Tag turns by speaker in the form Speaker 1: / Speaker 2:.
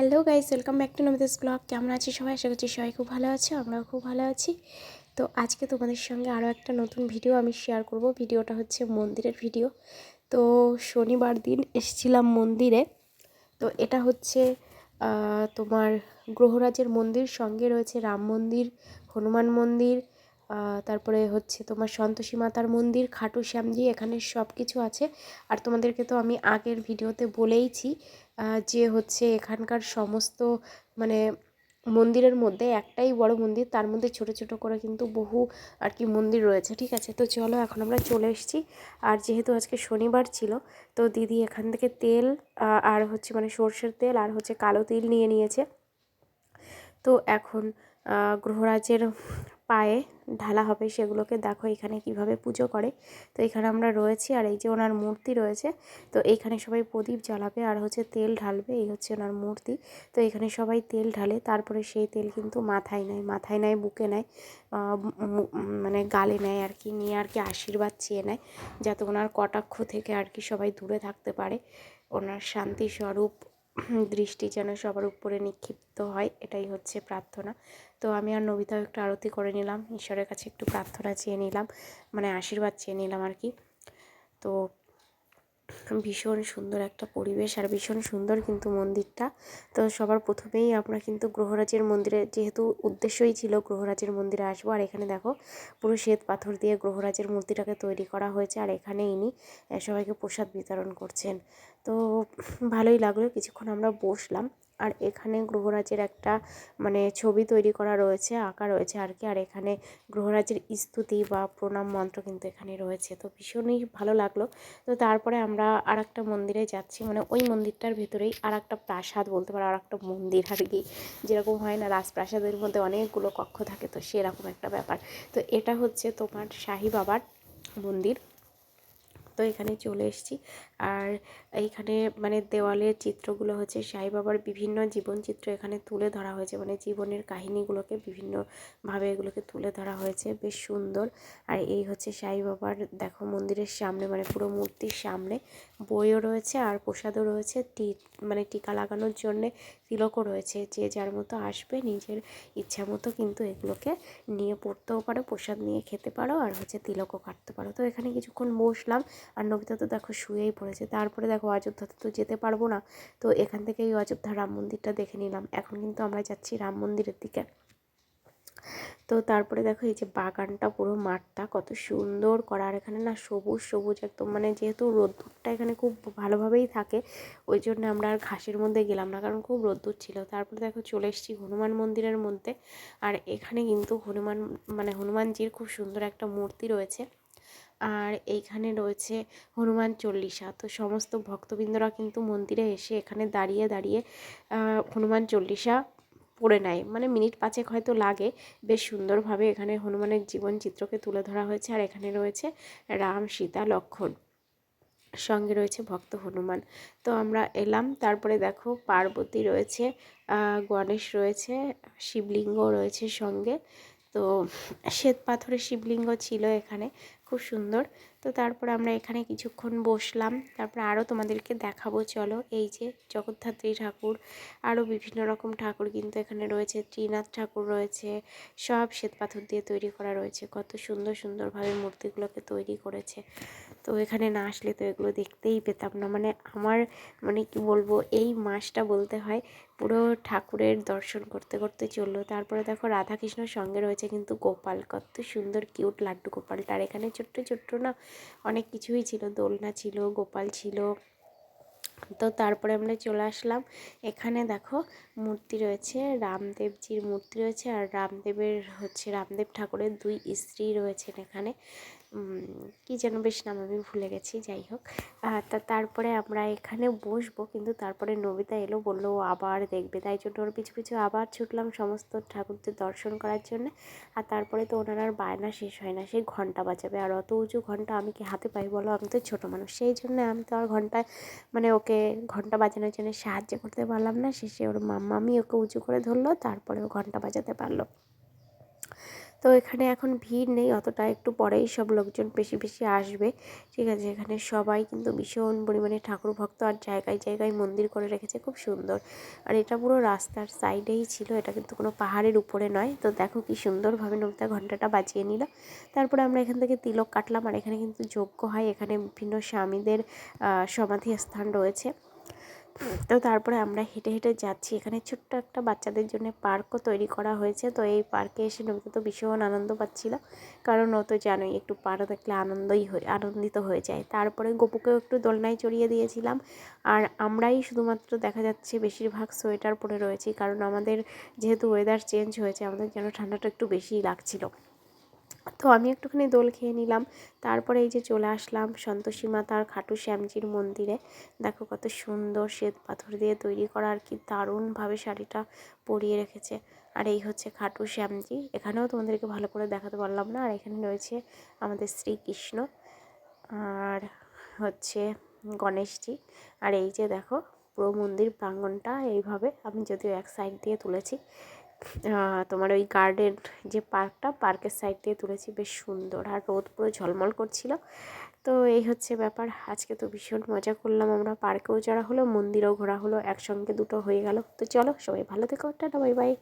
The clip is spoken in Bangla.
Speaker 1: Hello guys welcome back to Namita's blog. কেমন আছি সবাই? আশা করছি সবাই খুব ভালো আছে, আমরাও খুব ভালো আছি। তো আজকে তোমাদের সঙ্গে আরও একটা নতুন ভিডিও আমি শেয়ার করব। ভিডিওটা হচ্ছে মন্দিরের ভিডিও। তো শনিবার দিন এসেছিলাম মন্দিরে। তো এটা হচ্ছে তোমার গ্রহরাজের মন্দির, সঙ্গে রয়েছে রাম মন্দির, হনুমান মন্দির তারপরে হচ্ছে তোমার সন্তোষী মাতার মন্দির, খাটু শ্যামজি, এখানে সব কিছু আছে। আর তোমাদেরকে তো আমি আগের ভিডিওতে বলেইছি যে হচ্ছে এখানকার সমস্ত মানে মন্দিরের মধ্যে একটাই বড় মন্দির, তার মধ্যে ছোট ছোট করে কিন্তু বহু আর কি মন্দির রয়েছে, ঠিক আছে? তো চলো এখন আমরা চলে এসেছি। আর যেহেতু আজকে শনিবার ছিল, তো দিদি এখান থেকে তেল আর হচ্ছে মানে সর্ষের তেল আর হচ্ছে কালো তিল নিয়ে নিয়েছে। তো এখন গ্রহরাজের পায়ে ঢালা হবে সেগুলোকে দেখো এখানে কীভাবে পুজো করে। তো এখানে আমরা রয়েছি আর এই যে ওনার মূর্তি রয়েছে, তো এইখানে সবাই প্রদীপ জ্বালাবে আর হচ্ছে তেল ঢালবে, এই হচ্ছে ওনার মূর্তি। তো এখানে সবাই তেল ঢালে, তারপরে সেই তেল কিন্তু মাথায় নেয় মাথায় নেয়, বুকে নেয় মানে গালে নেয় আর কি, নিয়ে আর কি আশীর্বাদ চেয়ে নেয়, যাতে ওনার কটাক্ষ থেকে আর কি সবাই দূরে থাকতে পারে। ওনার শান্তি স্বরূপ দৃষ্টি যেন সবার উপরে নিক্ষিপ্ত হয়, এটাই হচ্ছে প্রার্থনা। তো আমি আর নবিতাও একটু আরতি করে নিলাম, ঈশ্বরের কাছে একটু প্রার্থনা চেয়ে নিলাম মানে আশীর্বাদ চেয়ে নিলাম আর কি। তো ভীষণ সুন্দর একটা পরিবেশ আর ভীষণ সুন্দর কিন্তু মন্দিরটা। তো সবার প্রথমেই আমরা কিন্তু গ্রহরাজের মন্দিরে, যেহেতু উদ্দেশ্যই ছিল গ্রহরাজের মন্দিরে আসব, আর এখানে দেখো পুরো শ্বেত পাথর দিয়ে গ্রহরাজের মূর্তিটাকে তৈরি করা হয়েছে, আর এখানে ইনি সবাইকে প্রসাদ বিতরণ করছেন। তো ভালোই লাগল, কিছুক্ষণ আমরা বসলাম। আর এখানে গ্রহরাজের একটা মানে ছবি তৈরি করা রয়েছে, আঁকা রয়েছে আর কি আর এখানে গ্রহরাজের স্তুতি বা প্রণাম মন্ত্র কিন্তু এখানে রয়েছে। তো ভীষণই ভালো লাগল। তো তারপরে আমরা আর একটা মন্দিরে যাচ্ছি মানে ওই মন্দিরটার ভেতরেই আর একটা প্রাসাদ বলতে পারো আর একটা মন্দির আর কি। যেরকম হয় না, রাজপ্রাসাদের মধ্যে অনেকগুলো কক্ষ থাকে, তো সেরকম একটা ব্যাপার। তো এটা হচ্ছে তোমার শাহী বাবার মন্দির। তো এখানে চলে এসেছি। আর এইখানে মানে দেওয়ালের চিত্রগুলো হচ্ছে সাই বাবার বিভিন্ন জীবন চিত্র এখানে তুলে ধরা হয়েছে। মানে জীবনের কাহিনীগুলোকে বিভিন্নভাবে এগুলোকে তুলে ধরা হয়েছে। বেশ সুন্দর। আর এই হচ্ছে সাই বাবার, দেখো মন্দিরের সামনে মানে পুরো মূর্তির সামনে বইও রয়েছে আর প্রসাদও রয়েছে। টি মানে টিকা লাগানোর জন্যে তিলকও রয়েছে। যে যার মতো আসবে নিজের ইচ্ছা মতো কিন্তু এগুলোকে নিয়ে পড়তেও পারো, প্রসাদ নিয়ে খেতে পারো আর হচ্ছে তিলকও কাটতে পারো। তো এখানে কিছুক্ষণ বসলাম। আর তো দেখো শুয়েই পড়েছে। তারপরে দেখো অযোধ্যাতে তো যেতে পারব না। তো এখান থেকেই অযোধ্যা রাম মন্দিরটা দেখে নিলাম। এখন কিন্তু আমরা যাচ্ছি রাম মন্দিরের দিকে। তো তারপরে দেখো এই যে বাগানটা পুরো মাঠটা কত সুন্দর করা। আর এখানে না সবুজ সবুজ একদম মানে যেহেতু রোদ্দুরটা এখানে খুব ভালোভাবেই থাকে, ওই জন্য আমরা আর ঘাসের মধ্যে গেলাম না, কারণ খুব রোদ্দুর ছিল। তারপরে দেখো চলে এসেছি হনুমান মন্দিরের মধ্যে। আর এখানে কিন্তু হনুমান মানে হনুমানজির খুব সুন্দর একটা মূর্তি রয়েছে। আর এইখানে রয়েছে হনুমান চল্লিশা। তো সমস্ত ভক্তবৃন্দরা কিন্তু মন্দিরে এসে এখানে দাঁড়িয়ে দাঁড়িয়ে হনুমান চল্লিশা পড়ে নেয়। মানে মিনিট পাঁচেক হয়তো লাগে। বেশ সুন্দরভাবে এখানে হনুমানের জীবন চিত্রকে তুলে ধরা হয়েছে। আর এখানে রয়েছে রাম সীতা লক্ষণ। সঙ্গে রয়েছে ভক্ত হনুমান। তো আমরা এলাম। তারপরে দেখো পার্বতী রয়েছে গণেশ রয়েছে শিবলিঙ্গ রয়েছে সঙ্গে। তো শ্বেত পাথরের শিবলিঙ্গ ছিল এখানে, খুব সুন্দর। তো তারপর আমরা এখানে কিছুক্ষণ বসলাম। তারপর আরও তোমাদেরকে দেখাবো, চলো। এই যে জগদ্ধাত্রী ঠাকুর আরও বিভিন্ন রকম ঠাকুর কিন্তু এখানে রয়েছে। ত্রিনাথ ঠাকুর রয়েছে, সব শ্বেত পাথর দিয়ে তৈরি করা রয়েছে। কত সুন্দর সুন্দরভাবে মূর্তিগুলোকে তৈরি করেছে। তো এখানে না আসলে তো এগুলো দেখতেই পেতাম না। মানে আমার মানে কি বলব, এই মাসটা বলতে হয় পুরো ঠাকুরের দর্শন করতে করতে চলল। তারপরে দেখো রাধাকৃষ্ণর সঙ্গে রয়েছে কিন্তু গোপাল। কত সুন্দর কিউট লাড্ডু গোপালটা। আর এখানে ছোট্ট ছোট্ট না অনেক কিছুই ছিল। দোলনা ছিল, গোপাল ছিল। তো তারপরে আমরা চলে আসলাম। এখানে দেখো মূর্তি রয়েছে, রামদেবজির মূর্তি রয়েছে আর রামদেবের হচ্ছে রামদেব ঠাকুরের দুই স্ত্রী রয়েছেন এখানে। কি যেন বেশ নাম আমি ভুলে গেছি, যাই হোক। তা তারপরে আমরা এখানে বসবো কিন্তু তারপরে নবিতা এলো, বলল আবার দেখবে। তাই জন্য ওর পিছু পিছু আবার ছুটলাম সমস্ত ঠাকুরদের দর্শন করার জন্য। আর তারপরে তো ওনার আর বায়না শেষ হয় না সেই ঘণ্টা বাজাবে। আর অত উঁচু ঘণ্টা আমি কি হাতে পাই বলো? আমি তো ছোটো মানুষ, সেই জন্য আমি তো আর ঘন্টায় মানে ওকে ঘণ্টা বাজানোর জন্য সাহায্য করতে পারলাম না। শেষে ওর মাম্মামি ওকে উঁচু করে ধরলো, তারপরে ও ঘণ্টা বাজাতে পারল। তো এখানে এখন ভিড় নেই, অতটা একটু পরেই সব লোকজন বেশি বেশি আসবে। ঠিক আছে, এখানে সবাই কিন্তু ভীষণ পরিমাণে ঠাকুর ভক্ত আর জায়গায় জায়গায় মন্দির করে রেখেছে, খুব সুন্দর। আর এটা পুরো রাস্তার সাইডেই ছিল, এটা কিন্তু কোনো পাহাড়ের উপরে নয়। তো দেখো কি সুন্দরভাবে নমিতা ঘন্টাটা বাজিয়ে নিল। তারপরে আমরা এখান থেকে তিলক কাটলাম, আর এখানে কিন্তু যোগ্য হয়। এখানে বিভিন্ন স্বামীদের সমাধি স্থান রয়েছে। তো তারপরে আমরা হেঁটে হেঁটে যাচ্ছি। এখানে ছোট্ট একটা বাচ্চাদের জন্য পার্কও তৈরি করা হয়েছে। তো এই পার্কে এসে নমিতা তো ভীষণ আনন্দ পাচ্ছিল। কারণ ও তো জানোই, একটু পাড়া দেখলে আনন্দই হয়ে, আনন্দিত হয়ে যায়। তারপরে গপুকেও একটু দোলনায় চড়িয়ে দিয়েছিলাম। আর আমরাই শুধুমাত্র দেখা যাচ্ছে বেশিরভাগ সোয়েটার পরে রয়েছি। কারণ আমাদের যেহেতু ওয়েদার চেঞ্জ হয়েছে, আমাদের যেন ঠান্ডাটা একটু বেশিই লাগছিল। তো আমি একটুখানি দোল খেয়ে নিলাম। তারপরে এই যে চলে আসলাম সন্তোষী মাতার খাটু শ্যামজির মন্দিরে। দেখো কত সুন্দর শ্বেত পাথর দিয়ে তৈরি করা আর কি দারুণভাবে শাড়িটা পরিয়ে রেখেছে। আর এই হচ্ছে খাটু শ্যামজি। এখানেও তোমাদেরকে ভালো করে দেখাতে পারলাম না। আর এখানে রয়েছে আমাদের শ্রীকৃষ্ণ আর হচ্ছে গণেশজি। আর এই যে দেখো পুরো মন্দির প্রাঙ্গণটা এইভাবে আমি যদিও এক সাইড দিয়ে তুলেছি। তোমার ওই গার্ডেন যে পার্কটা পার্কের সাইড দিয়ে তুলেছি, বেশ সুন্দর। আর রোদ পুরো ঝলমল করছিল। তো এই হচ্ছে ব্যাপার। আজকে তো ভীষণ মজা করলাম আমরা। পার্কেও যাওয়া হলো, মন্দিরেও ঘোরা হলো, একসঙ্গে দুটো হয়ে গেল। তো চলো, সবাই ভালো থেকো। Tata bye bye